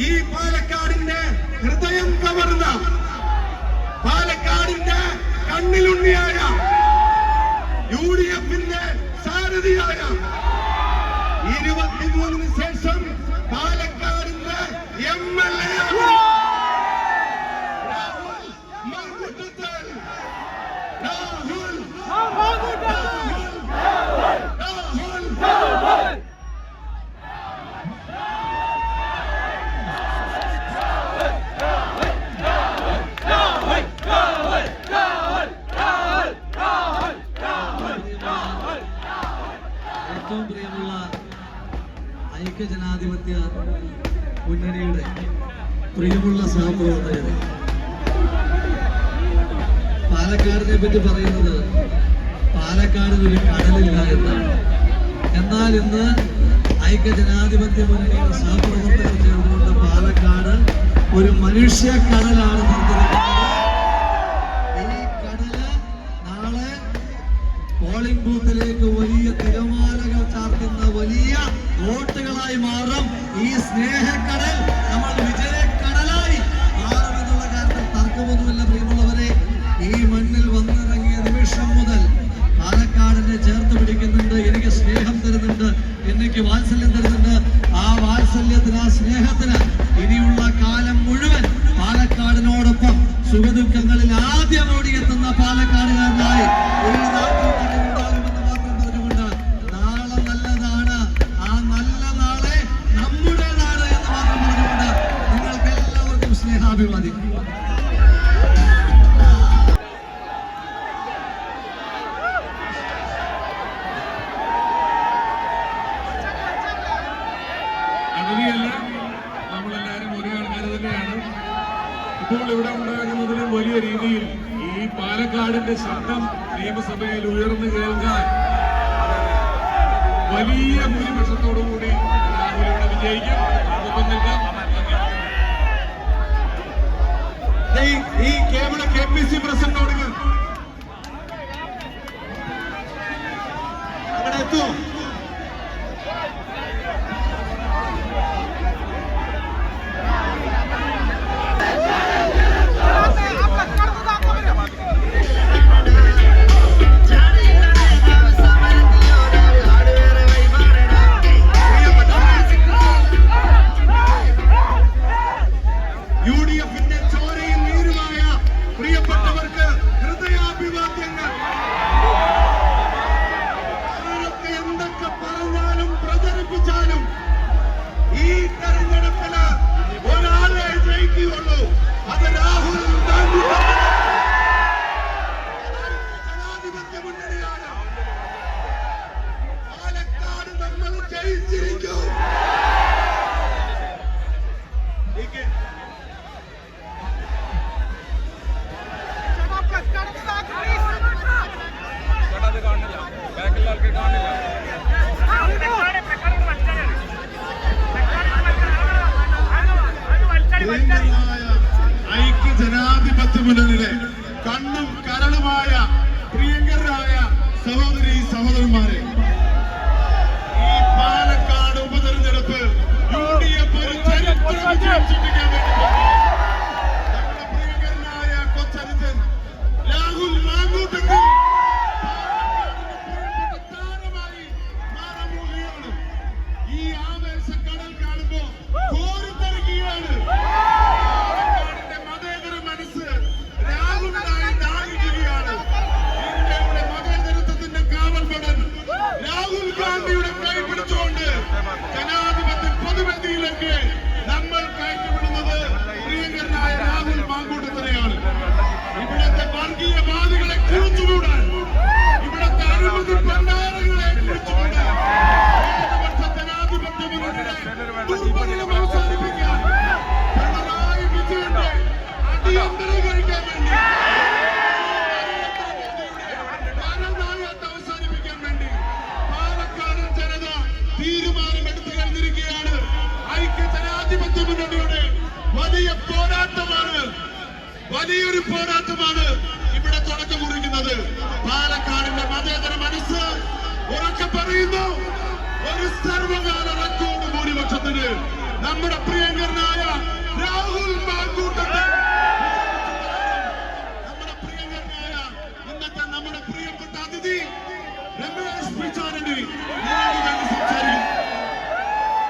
ഈ പാലക്കാടിന്റെ ഹൃദയം കവർന്ന പാലക്കാടിന്റെ കണ്ണിലുണ്ണിയായ യു ഡി എഫിന്റെ സാരഥിയായ ഇരുപത്തിമൂന്നിന് ശേഷം പാലക്കാടിന്റെ ഐക്യജനാധിപത്യ മുന്നണിയുടെ പ്രിയമുള്ള സഹപ്രവർത്തകരെ പാലക്കാടിനെ പറ്റി പറയുന്നത് പാലക്കാടിൽ ഒരു കടലില്ല എന്നാണ്. എന്നാൽ ഇന്ന് ഐക്യജനാധിപത്യ മുന്നണിയുടെ സഹപ്രവർത്തകർ ചേർന്നുകൊണ്ട് പാലക്കാട് ഒരു മനുഷ്യ കടലാണ് നിർത്തിയിരിക്കുന്നത് സ്നേഹാഭിവാദി അങ്ങനെയല്ല നമ്മളെല്ലാവരും ഒരേ ആൾക്കാർ തന്നെയാണ്. ഇപ്പോൾ ഇവിടെ ഉണ്ടാകുന്നതിന് വലിയ രീതിയിൽ ഈ പാലക്കാടിന്റെ ശബ്ദം നിയമസഭയിൽ ഉയർന്നു കേൾക്കാൻ വലിയ ഭൂരിപക്ഷത്തോടുകൂടി രാഹുൽ ഇവിടെ വിജയിക്കും. ഒപ്പം നിൽക്കാം ഈ- കേവല കെ പി സി പ്രസിഡന്റോട് മുന്നണിയിലെ കണ്ണും കരളുമായ പ്രിയങ്കരായ സഹോദരി സഹോദരന്മാരെ. പോരാട്ടമാണ്. വലിയൊരു പോരാട്ടമാണ് ഇവിടെ തുടക്കം കുറിക്കുന്നത് പാലക്കാടിന്റെ മതേതര മനസ്സ് ഉറക്കെ പറയുന്നു. ഒരു സർവകാല റെക്കോർഡ് ഭൂരിപക്ഷത്തിന് നമ്മുടെ പ്രിയങ്കരനായ രാഹുൽ മാക്കൂട്ടത്തെ